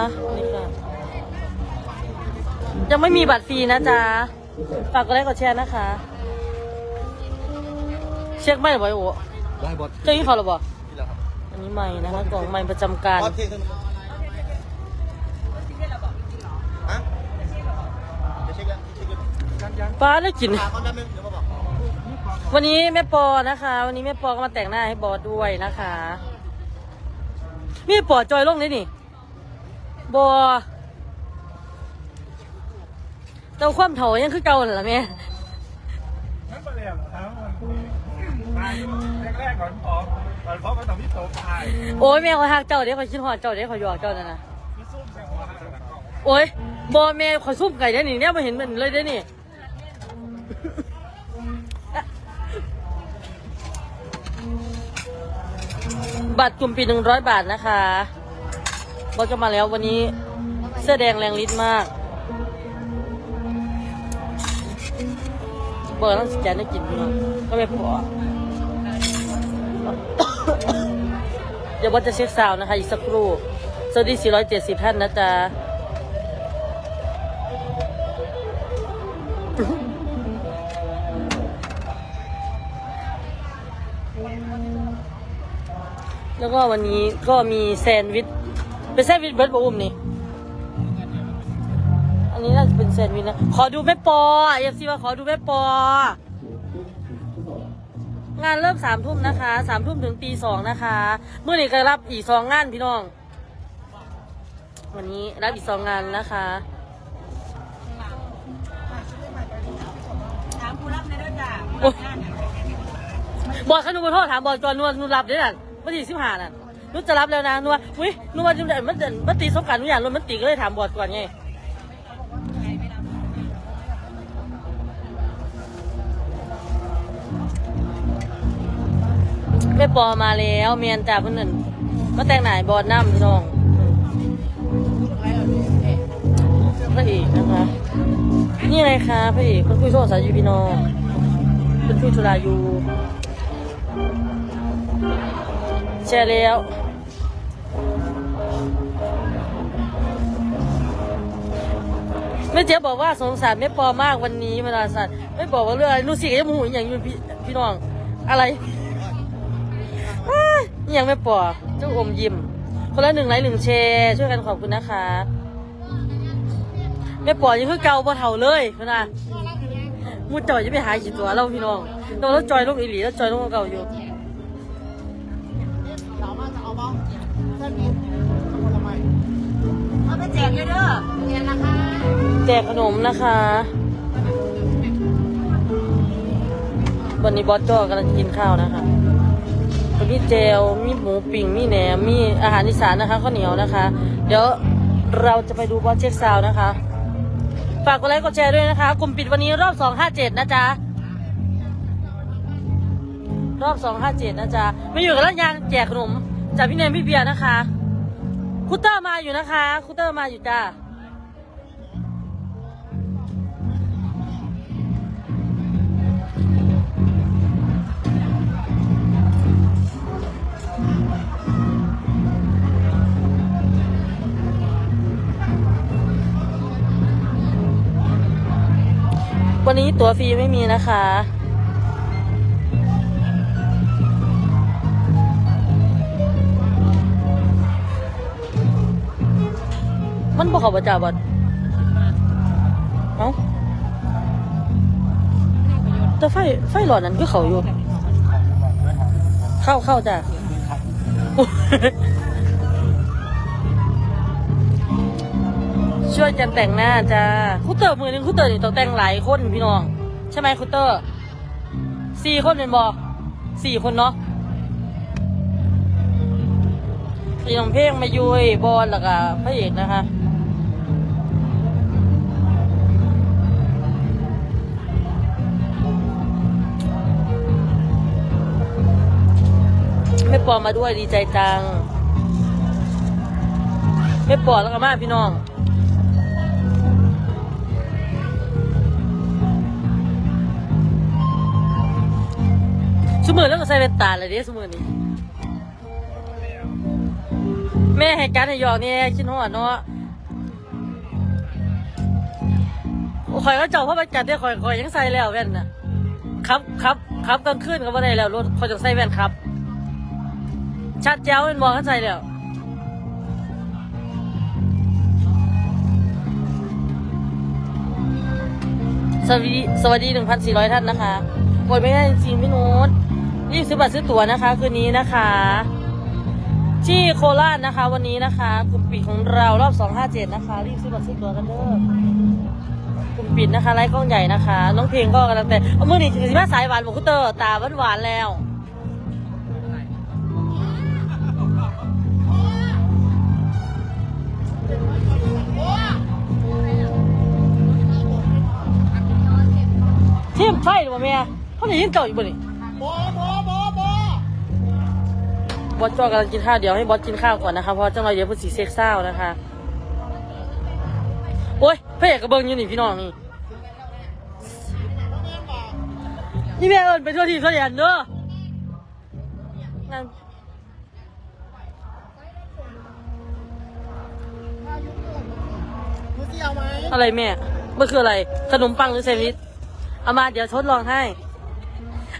นี่ค่ะ ยังไม่มีบัตรฟรีนะจ๊ะ ฝากกดไลค์กดแชร์นะคะ เช็คไม่หรือเปล่าโอ้ได้บอสเจ้ายี่เขาหรือเปล่าที่แล้วครับอันนี้ใหม่นะคะกล่องใหม่ประจำการ บอสเที่ยงคืนฮะจะเช็คยังเช็คยังยังป้าได้กินหาเขาแป๊บนึงเดี๋ยวมาบอก วันนี้แม่ปอนะคะ วันนี้แม่ปอก็มาแต่งหน้าให้บอสด้วยนะคะ มีปอจอยลงเลยนี่ บอเจ้าความเถายังคือเก่าเหรอแม่นั่นประเดี๋ยวครับมาแรกๆก่อนพอก่อนพอมาต่อพี่โตตายโอ้ยแม่เขาหักเจ้าเดี๋ยวเขาคิดหอดเจ้าเดี๋ยวเขาหยอกเจ้านั่นนะพี่ซุ่มเสียงหัวหางกล้องโอ้ยบอแม่เขาซุ่มไก่ได้อนี่เนี่ยมาเห็นมันเลยได้อนี่บัตรกลุ่มปีหนึ่งร้อยบาทนะคะ บอสก็มาแล้ววันนี้เสื้อแดงแรงฤทธิ์มาก เบอร์ต้องสแกนได้กินพี่น้องก็ไม่พอเดี๋ยวบอสจะเช็คซาวน์นะคะ อีกสักครู่สวัสดี 470 ท่านนะจ๊ะแล้วก็วันนี้ก็มีแซนด์วิช เป็นแซนด์วิชเบิร์ดบอุ้มนี่ อันนี้น่าจะเป็นแซนด์วิชนะ ขอดูแม่ปอเอฟซีว่าขอดูแม่ปอ งานเริ่มสามทุ่มนะคะสามทุ่มถึงตีสองนะคะ เมื่อนี้ก็รับอีกสองงานพี่น้อง วันนี้รับอีกสองงานนะคะถามผู้รับในเรื่องจ้าบอสเขนมาโทษถามบอสก่อนนวลนูรับด้วยน่ะวันที่สิบห้าน่ะ นูจะรับแล้วนะนัวอุ้ยนัวจะมันเดินมันตีสกรารนุอย่างรถมันตีก็เลยถามบอสก่อนไงแม่ปอมาแล้วเมียนจ่าเพื่อนนั่นมาแต่งไหนบอสน้ำพี่น้องพระเอกนะคะ นี่อะไรคะพระเอกคนคุยโทรศัพท์อยู่พี่น้องเป็นคุยธุระอยู่ แชร์แล้ว ไม่เจ๊ยบอกว่าสงสารไม่ปอมากวันนี้เวลาสัตว์ไม่บอกว่าเรื่องอะไรรู้สิกยังมูอย่างอยู่พี่พี่น้อง อะไรยอหย่างไม่ปอเจ้าอมยิ้มคนละหนึ่งไลค์หนึ่งแชร์ช่วยกันขอบคุณนะคะแม่ปอยังคือเกาบ่เท่าเลยพนะมูจ่อยจะไปหาขีดตัวเราพี่น้องแต่ว่าเราจอยลงอีหลีแล้วจอยลงกเก่าอยู่ จกเลยเด้อเรียนนะคะแจกขนมนะคะ วันนี้บอสจอกำลังกินข้าวนะคะมีเจลมีหมูปิ่ง มีแหนม มีอาหารอีสานนะคะข้าวเหนียวนะคะ เดี๋ยวเราจะไปดูบอสเช็คซาวนะคะ ฝากกดไลค์กดแชร์ด้วยนะคะ กลุ่มปิดวันนี้รอบ 257 นะจ๊ะ รอบ 257 นะจ๊ะ ไม่อยู่กับร้านยางแจกขนมจากพี่เนมพี่เบียร์นะคะ คุตเตอร์มาอยู่นะคะคุตเตอร์มาอยู่จ้าวันนี้ตั๋วฟรีไม่มีนะคะ มันบอกเขาประจาบัดเอ้าแต่ไฟไฟหลอดนั้นก็เขาอยู่ เข้าเข้าจ้ะช่วยกันแต่งหน้าจ้าคุเตอร์มือหนึงคุเตอร์นี่ต้องแต่งหลายคนพี่น้อง ใช่ไหมคุเตอร์สี่คนเป็นบอสี่คนเนาะสี่น้องเพลงมายุยบอลแล้วก็พระเอกนะคะ ไม่ปอมาด้วยดีใจจังไม่ปอแล้วก็มาพี่น้องสมือแล้วก็ใส่เป็นตาเลยเด้สมือนี้แม่ให้การให้ยอกนี่คิดฮอดเนาะข่อยก็เจ้าพ่อไปจัดได้ข่อยข่อยยังใส่แล้วแว่นน่ะ ครับครับครับกลางคืนก็บ่ได้แล้วรถข่อยจะใส่แว่นครับ ชัดแจ๋วเป็นบอกเข้าใจแล้วสวัสดีสวัสดี 1,400 ท่านนะคะกดไม่ได้จริงๆพี่นุชรีบซื้อบัตรซื้อตั๋วนะคะ คืนนี้นะคะ ที่โคราชนะคะ วันนี้นะคะกลุ่มปิดของเรารอบ 257 นะคะ รีบซื้อบัตรซื้อตั๋วกันเด้อกลุ่มปิดนะคะไลฟ์กล้องใหญ่นะคะ น้องเพลงก็กำลังแต่เอามื่อนี้ถึงสิมาสายหวานบอกคุณเตอร์ตาหวานหวานแล้ว เขาจะยินเก่าอยู่บ่นี่บอบอบอบอบอสจอกำลังกินข้าวเดี๋ยวให้บอสกินข้าวก่อนนะคะเพราะจังเรเดี๋ยวพูดสีเซ็กซ์เศร้านะคะโอ้ยพระเอกกระเบิงอยู่นี่พี่น้องนี่นี่แม่เอิญไปทั่วทีทั่วแดนเด้อนั่นมือเสียวไหมอะไรแม่มันคืออะไร ขนมปังหรือแซนด์วิชเอามาเดี๋ยวทดลองให้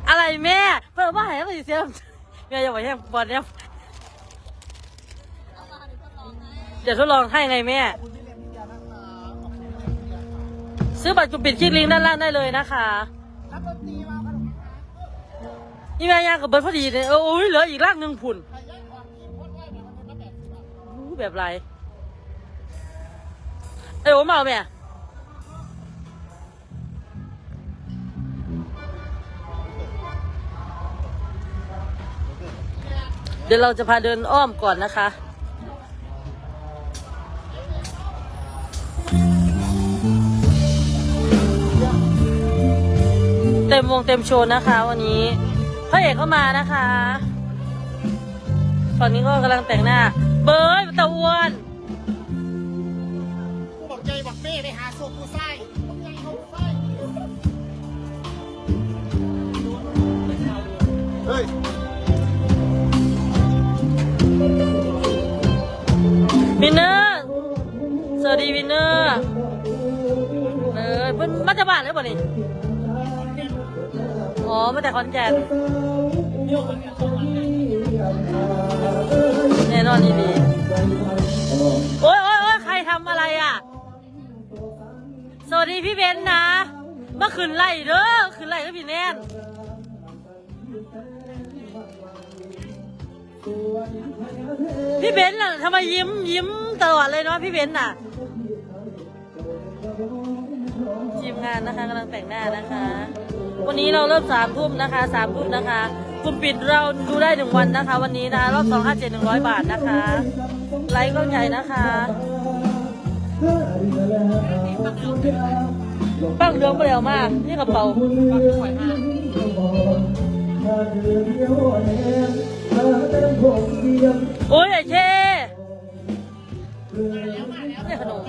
อะไรแม่เพิ่มว่าให้เราสิเสียแม่อย่าบอกแห้งบอลเนี่ยเดี๋ยวทดลองให้ไงแม่ ซื้อบัตรจุปิดคลิกลิงก์ด้านล่างได้เลยนะคะนี่แม่ย่างกับเบิร์ดพอดีเลยโอ้ยเหลืออีกล่างหนึ่งผุนแบบอู้แบบไร เอ้ยโอ้มาเอาแม่ เดี๋ยวเราจะพาเดินอ้อมก่อนนะคะ เต็มวงเต็มโชว์นะคะ วันนี้พระเอกก็มานะคะ ตอนนี้ก็กำลังแต่งหน้า เบิร์ดตะอ้วน วินเนอร์สวัสดีวินเนอร์เออเพิ่นมาจากบ้านหรือเปล่านี่อ๋อมาจากขอนแก่นแน่นอนดีโอ๊ยโอ๊ยโอ๊ยใครทำอะไรอะ สวัสดีพี่เบนซ์นะ เมื่อคืนไล่เด้อคืนไล่ก็พี่แน่น พี่เบนซ์น่ะทำไมยิ้มยิ้มตลอดเลยเนาะพี่เบนซ์น่ะทีมงานนะคะกำลังแต่งหน้านะคะ วันนี้เราเริ่มสามทุ่มนะคะสามทุ่มนะคะกลุ่มปิดเราดูได้หนึ่งวันนะคะ วันนี้นะคะรอบสองห้าเจ็ดหนึ่งร้อยบาทนะคะ ไลค์ก็ใหญ่นะคะปังเรื่องไปแล้วมาก นี่กระเป๋า โอ้ยไอ้เช่นี่ขนม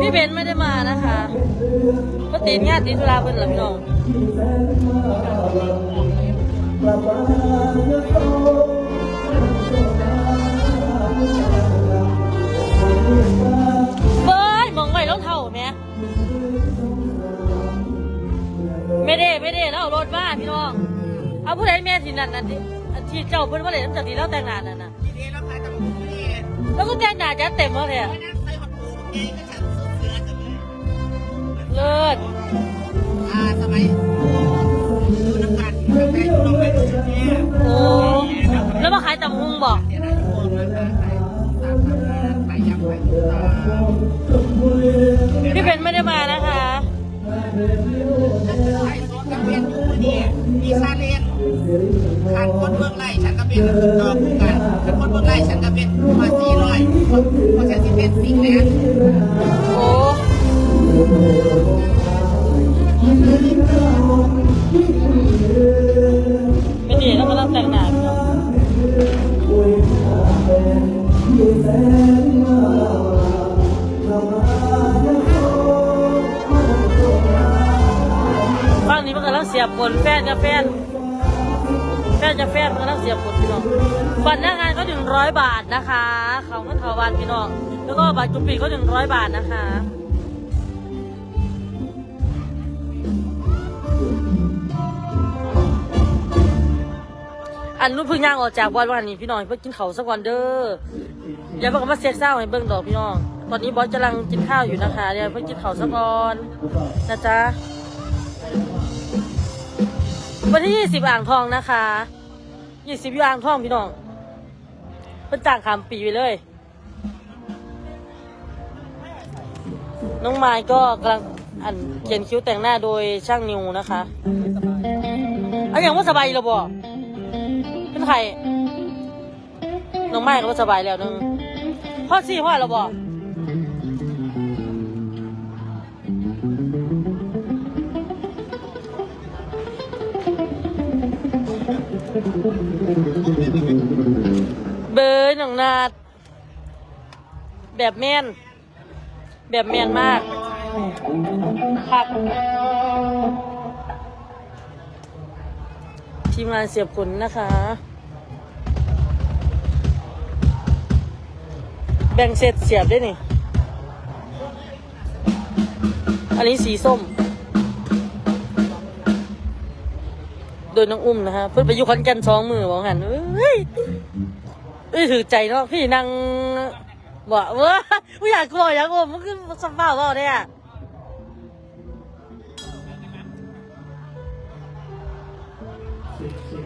พี่เบนไม่ได้มานะคะก็ติดงานติดธุระเพิ่นหรอพี่น้อง นั่นนั่นที่ที่เจ้าเพิ่นว่าเลยน้ำจากที่เราแต่งงานนั่นน่ะทีนี้เราขายแต่ผมไม่เห็นแล้วก็แต่งหน้าจัดเต็มแล้วเลยไม่นั่งใส่ผักกูเองก็ฉันเสือจังเลยเลิศอ่าสมัยดูน้ำกันตั้งแต่ลงไปดูเนี่ยโอ้แล้วมาขายตำหุงบอกเดี๋ยวได้พวกนั้นนะตามทางไปยังไปตามพี่เบนไม่ได้มานะคะไอ้ซ้อมกับเป็นอยู่นี่มีซาเลน ขันคนเบื้องไล่ฉันก็เป็นดอกกันขันคนเบื้องไล่ฉันก็เป็นมาสี่ร้อยเพราะฉันที่เป็นสิ่งแรกโอ้ไม่ดีแล้วก็รับแต่งหนาฟังนี้มันก็แล้วเสียบผนแฟนกับแฟน ฟนจะแฟนมันกำลังเสียบคนพี่น้องบัตรหน้างานก็หนึ่งร้อยบาทนะคะ เขาเงินเขาวันพี่น้อง แล้วก็บัตรจุปีก็หนึ่งร้อยบาทนะคะอันนู้นเพิ่งย่างออกจากวันวันนี้พี่น้องเพิ่งกินเขาสักวันเด้ออย่าเพิ่งมาเซ็กเศร้าให้เบิ่งดอกพี่น้อง ตอนนี้บอสกำลังกินข้าวอยู่นะคะเดี๋ยวเพิ่งกินเขาสักก่อนนะจ๊ะ วันที่ยี่สิบอ่างทองนะคะยี่สิบอ่างทองพี่น้องเพิ่งจ้างขามปีไปเลย น้องไม้ก็กำลังอันเขียนคิ้วแต่งหน้าโดยช่างนิวนะคะอันอย่างว่าสบายแล้วบ่เป็นใครน้องไม้ก็ว่าสบายแล้วนึงพ่อสี่พ่อแล้วบ่ เบยน้องนาด แบบแมนแบบแมนมากครับทีมงานเสียบขนนะคะ แบ่งเสร็จเสียบได้นี่ อันนี้สีส้ม โดยน้องอุ้มนะฮะเพิ่นไปอยู่ขอนแก่นสองมือบอกหันเอ้ยเอ้ยถือใจเนาะพี่นังบอกว่าไม่อยากกลัวอยากกลัวมันคือสบ้าเปล่าเนี่ย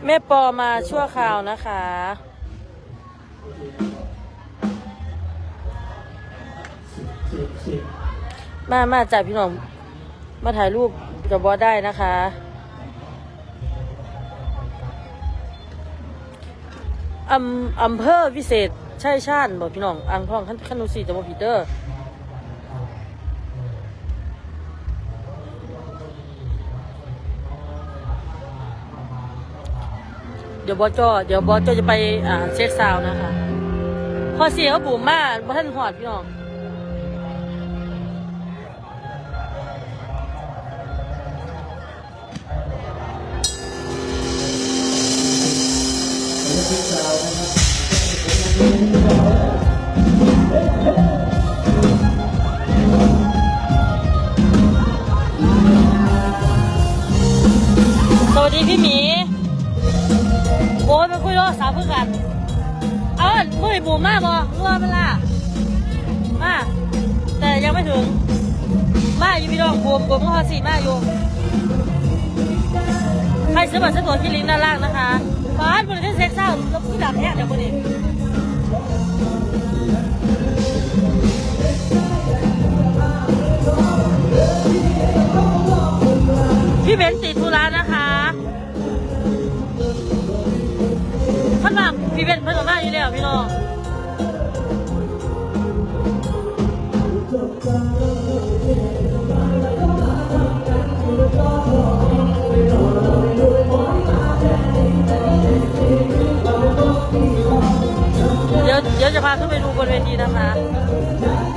แม่ปอมาชั่วคราวนะคะ มามาจับพี่น้อง มาถ่ายรูปกับบอสได้นะคะ อำอำเภอวิเศษชัยชาญบอกพี่น้องอ่างทองขั้นขั้นนูสีจังหวัดพีเตอร์เดี๋ยวบอสจอเดี๋ยวบอสจอจะไปอ่าเช็คซาวนะคะ พอเสียเขาบุ๋มมากบ่ท่านหอดพี่น้อง สวัสดีพี่หมี โอ้ยมาคุยโทรศัพท์เพื่อกัน เอาอันคุยบูมมากบอรัวมันล่ะ มา แต่ยังไม่ถึง มาอยู่พี่น้องบูมบูมก็พอสี่มาอยู่ ใครซื้อบัตรซื้อตั๋วที่ลิงก์ด้านล่างนะคะ ฟ้านบริษัทเซ็กซ์เศร้าแล้วพี่ดับแท้เดี๋ยวคนนี้ พี่เบนซ์ติดธุระนะคะท่านมาพี่เบนซ์เพิ่งมาอยู่แล้วพี่น้อง จะพาขึ้นไปดูบนเวทีนะคะ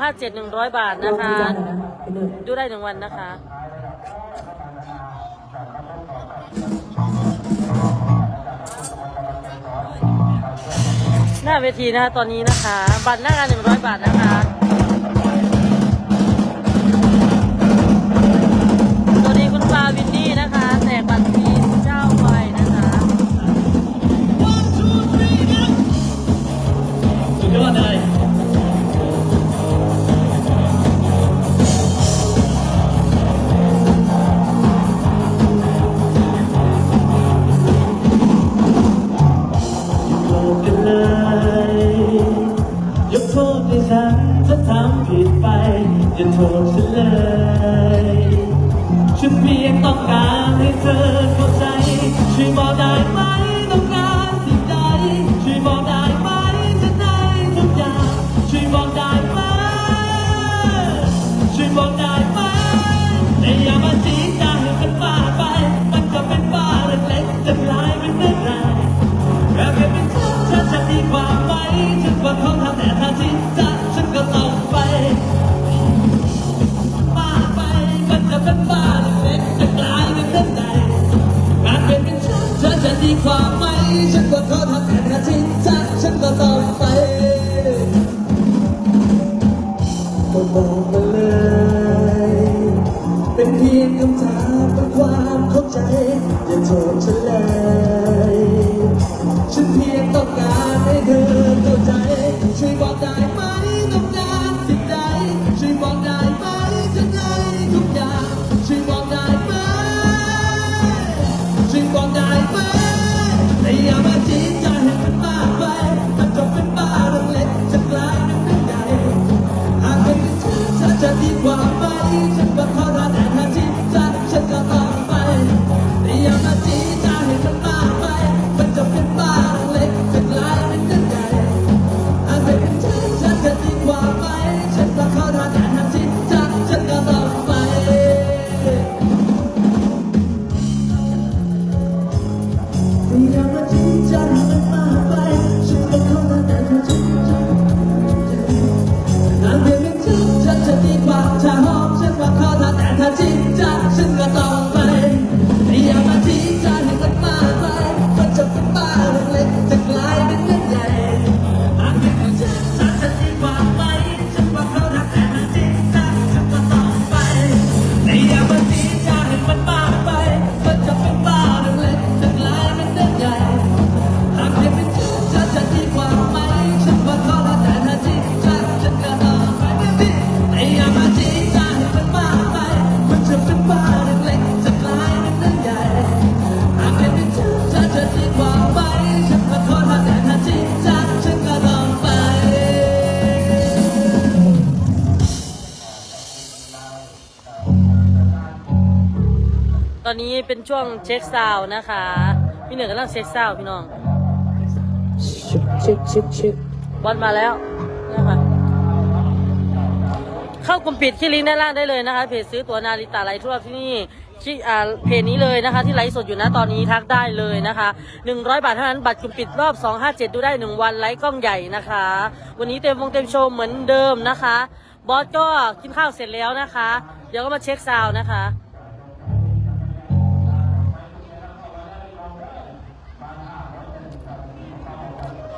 ห้าเจ็ดหนึ่งร้อยบาทนะคะ ดูได้หนึ่งวันนะคะหน้าเวทีนะคะตอนนี้นะคะ บัตรหน้างานหนึ่งร้อยบาทนะคะ อย่โทษฉันเลยฉันเพียงต้องการให้เธอ นี้เป็นช่วงเช็คซาวนะคะ พี่เหนือกำลังเช็คซาวพี่น้องชิบชิบชิชิบบอลมาแล้วนะคะเข้ากลุ่มปิดที่ลิงก์ด้านล่างได้เลยนะคะเพจซื้อตัวนาฬิตาไลทั่วที่นี่ที่อ่าเพจนี้เลยนะคะที่ไลฟ์สดอยู่นะตอนนี้ทักได้เลยนะคะ100 บาทเท่านั้นบัตรกลุ่มปิดรอบ 257 ดูได้ 1 วันไลฟ์กล้องใหญ่นะคะ วันนี้เต็มวงเต็มโชว์เหมือนเดิมนะคะ บอสก็กินข้าวเสร็จแล้วนะคะ เดี๋ยวก็มาเช็คซาวนะคะ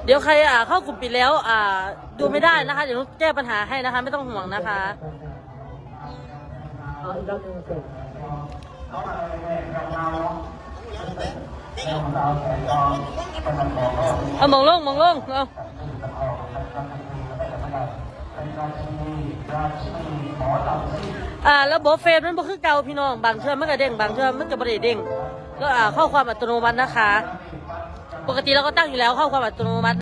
เดี๋ยวใครอ่าเข้ากลุ่มปิดแล้วอ่าดูไม่ได้นะคะ เดี๋ยวนุชแก้ปัญหาให้นะคะ ไม่ต้องห่วงนะคะเอามองลงมองลงเอาอ่าแล้วบอเฟนมันบ่คือเก่าพี่น้อง บางเชื่อมันก็เด้งบางเชื่อมันก็บริเด้งก็อ่าข้อความอัตโนมัตินะคะ ปกติเราก็ตั้งอยู่แล้วเข้าความอัตโนมัติ